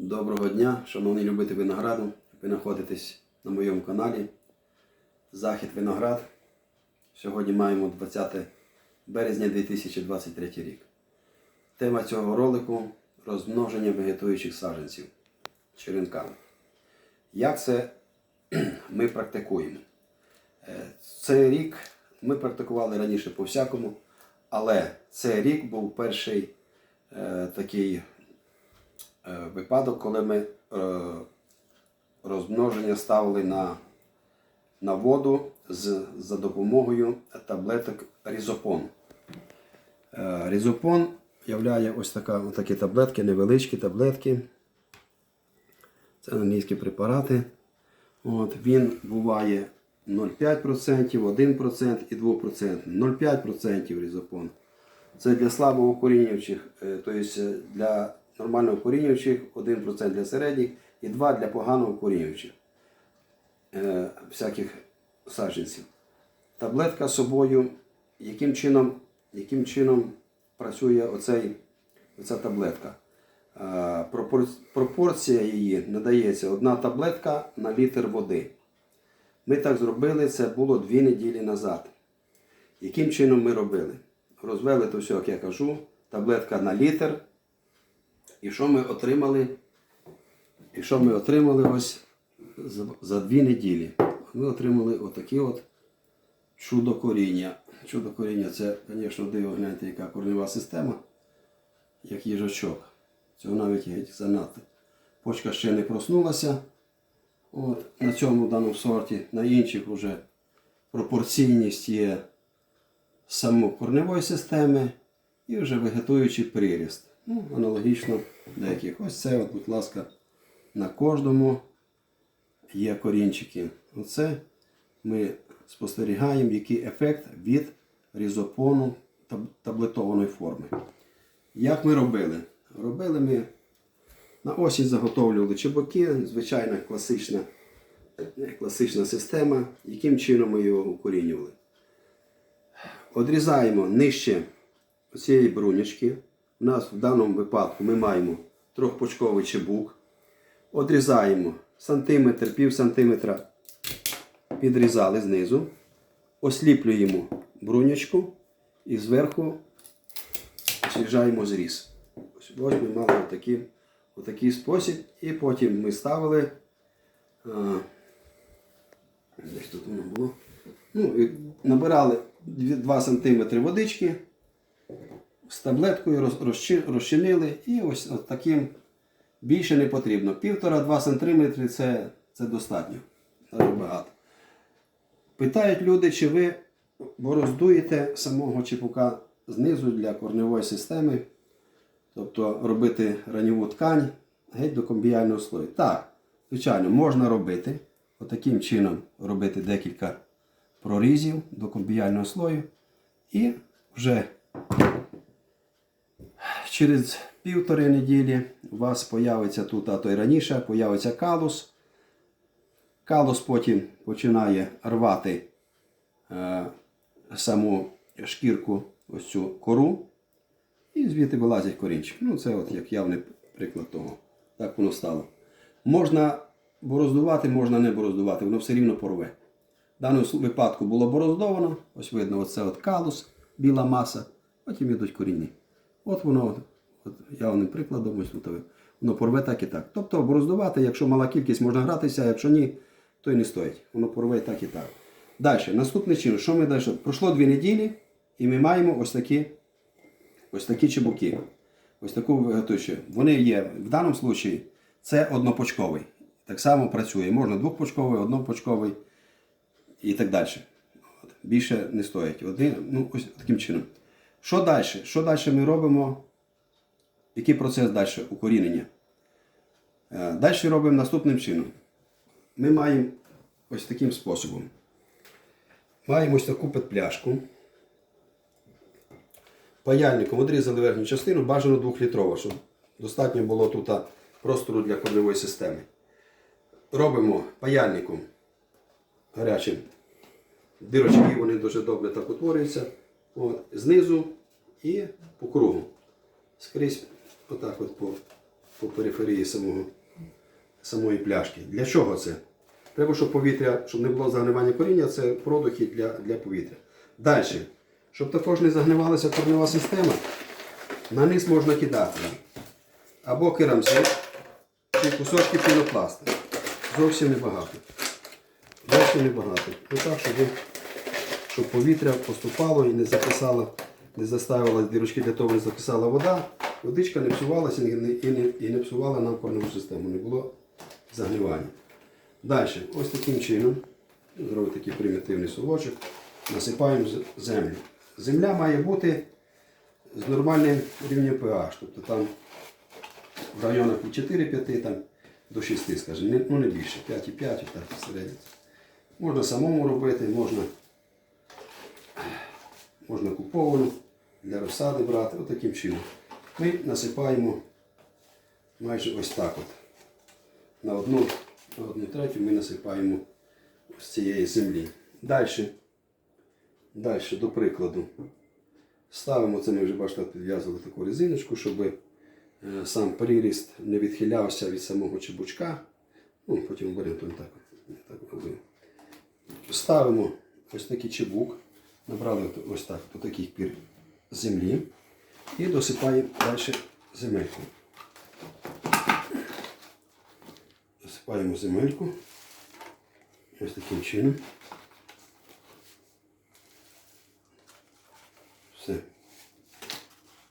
Доброго дня, шановні любителі винограду. Ви знаходитесь на моєму каналі Захід Виноград. Сьогодні маємо 20 березня 2023 рік. Тема цього ролику розмноження вегетуючих саджанців черенками. Як це ми практикуємо? Е, Цей рік ми практикували раніше по всякому, але цей рік був перший е, такий випадок, коли ми е, розмноження ставили на, на воду з, за допомогою таблеток різопон. Е, Різопон являє ось така, такі таблетки, невеличкі таблетки. Це англійські препарати. От, він буває 0,5%, 1% і 2%. 0,5% різопон. Це для слабо укорінюючих, е, тобто для нормально укорінюючих, 1% для середніх і 2% для погано укорінюючих е, всяких саджанців. Таблетка з собою, яким чином, яким чином працює оцей, оця таблетка. Е, пропор- Пропорція її надається одна таблетка на літр води. Ми так зробили, це було дві неділі назад. Яким чином ми робили? Розвели то все, як я кажу, таблетка на літр. І що ми отримали? І що ми отримали ось за, дві неділі? Ми отримали отакі от чудо коріння. Чудо коріння це, звісно, диво, гляньте, яка корнева система, як їжачок. Цього навіть геть занадто. Почка ще не проснулася. От, на цьому даному сорті, на інших вже пропорційність є самокорневої системи і вже вегетуючий приріст. Ну, аналогічно деяких. Ось це, от, будь ласка, на кожному є корінчики. Оце ми спостерігаємо, який ефект від різопону таб- таблетованої форми. Як ми робили? Робили ми на осінь заготовлювали чебоки, звичайна класична, е, класична система, яким чином ми його укорінювали. Одрізаємо нижче цієї брунячки. У нас в даному випадку ми маємо трьохпочковий чебук. Одрізаємо сантиметр, пів сантиметра, підрізали знизу, осліплюємо брунячку і зверху освіжаємо зріз. Ось ми мали отакий, отакий спосіб. І потім ми ставили. А, десь тут воно було. Ну, і набирали 2 см водички з таблеткою розчинили і ось от таким більше не потрібно. 1,5-2 см це, це достатньо. Багато. Питають люди, чи ви бороздуєте самого чепука знизу для корневої системи, тобто робити ранньову ткань геть до комбіального слою. Так, звичайно, можна робити. Отаким чином робити декілька прорізів до комбіального слою. І вже через півтори неділі у вас появиться тут, а то й раніше, появиться калус. Калус потім починає рвати е, саму шкірку, ось цю кору, і звідти вилазять корінчик. Ну, це от як явний приклад того. Так воно стало. Можна бороздувати, можна не бороздувати, воно все рівно порве. В даному випадку було бороздовано, ось видно, оце от калус, біла маса, потім йдуть корінні. От воно, от, от явним прикладом, ось тут воно порве так і так. Тобто бороздувати, якщо мала кількість, можна гратися, а якщо ні, то й не стоїть. Воно порве так і так. Далі, наступний чин, що ми далі? Пройшло дві неділі, і ми маємо ось такі, ось такі чебуки. Ось таку виготовчу. Вони є в даному випадку це однопочковий. Так само працює. Можна двохпочковий, однопочковий і так далі. От. Більше не стоїть. Один, ну, ось таким чином. Що далі? Що далі ми робимо? Який процес далі укорінення? Е, Далі робимо наступним чином. Ми маємо ось таким способом. Маємо ось таку петпляшку. Паяльником відрізали верхню частину, бажано 2-літрова, щоб достатньо було тут простору для корневої системи. Робимо паяльником гарячим. Дирочки вони дуже добре так утворюються. От, знизу і по кругу. Скрізь отак от по по периферії самого, самої пляшки. Для чого це? Треба, щоб повітря, щоб не було загнивання коріння, це продухи для, для повітря. Далі, щоб також не загнивалася корнева система, на низ можна кидати або керамзит, чи кусочки пінопласту. Зовсім небагато. Зовсім небагато. Ну так, щоб, щоб повітря поступало і не записало, не заставила дірочки для того, не записала вода, водичка не псувалася і не, і не, і не псувала нам корневу систему. Не було загнивання. Далі, ось таким чином, зробив такий примітивний совочок, насипаємо землю. Земля має бути з нормальним рівнем pH, тобто там в районах від 4-5 там, до 6, скажімо, ну не більше, 5,5, так середньо. Можна самому робити, можна, можна куповану для розсади брати, отаким чином. Ми насипаємо майже ось так от. На одну, на одну третю ми насипаємо з цієї землі. Далі, далі, до прикладу, ставимо це, ми вже бачите, підв'язували таку резиночку, щоб е, сам приріст не відхилявся від самого чебучка. Ну, потім беремо так, так. Ставимо ось такий чебук, набрали ось так до таких пір землі і досипаємо далі земельку. Досипаємо земельку. Ось таким чином. Все.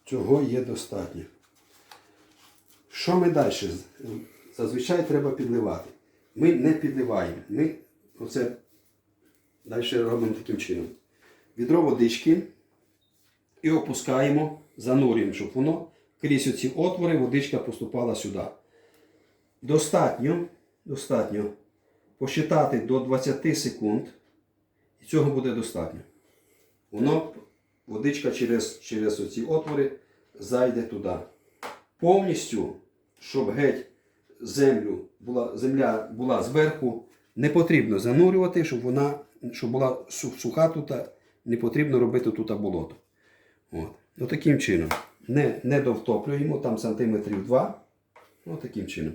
Цього є достатньо. Що ми далі? Зазвичай треба підливати. Ми не підливаємо. Ми оце далі робимо таким чином. Відро водички і опускаємо, занурюємо, щоб воно крізь оці отвори водичка поступала сюди. Достатньо, достатньо посчитати до 20 секунд, і цього буде достатньо. Воно, водичка через, через оці отвори зайде туди. Повністю, щоб геть землю була, земля була зверху, не потрібно занурювати, щоб вона щоб була суха тут, не потрібно робити тут болото. От. Ну, таким чином. Не, не довтоплюємо, там сантиметрів 2. Ось таким чином.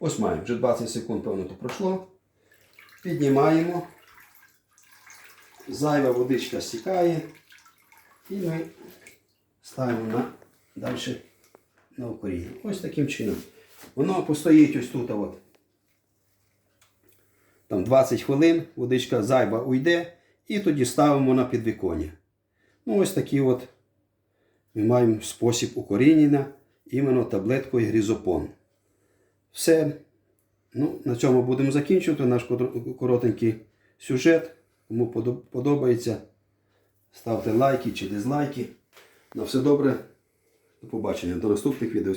Ось маємо. Вже 20 секунд, певно, то пройшло. Піднімаємо. Зайва водичка стікає. І ми ставимо на, далі на укоріння. Ось таким чином. Воно постоїть ось тут. От. Там 20 хвилин, водичка зайва уйде, і тоді ставимо на підвіконня. Ну, ось такий от ми маємо спосіб укорінення іменно таблеткою грізопон. Все. Ну, на цьому будемо закінчувати наш коротенький сюжет. Кому подобається, ставте лайки чи дизлайки. На все добре. До побачення. До наступних відео.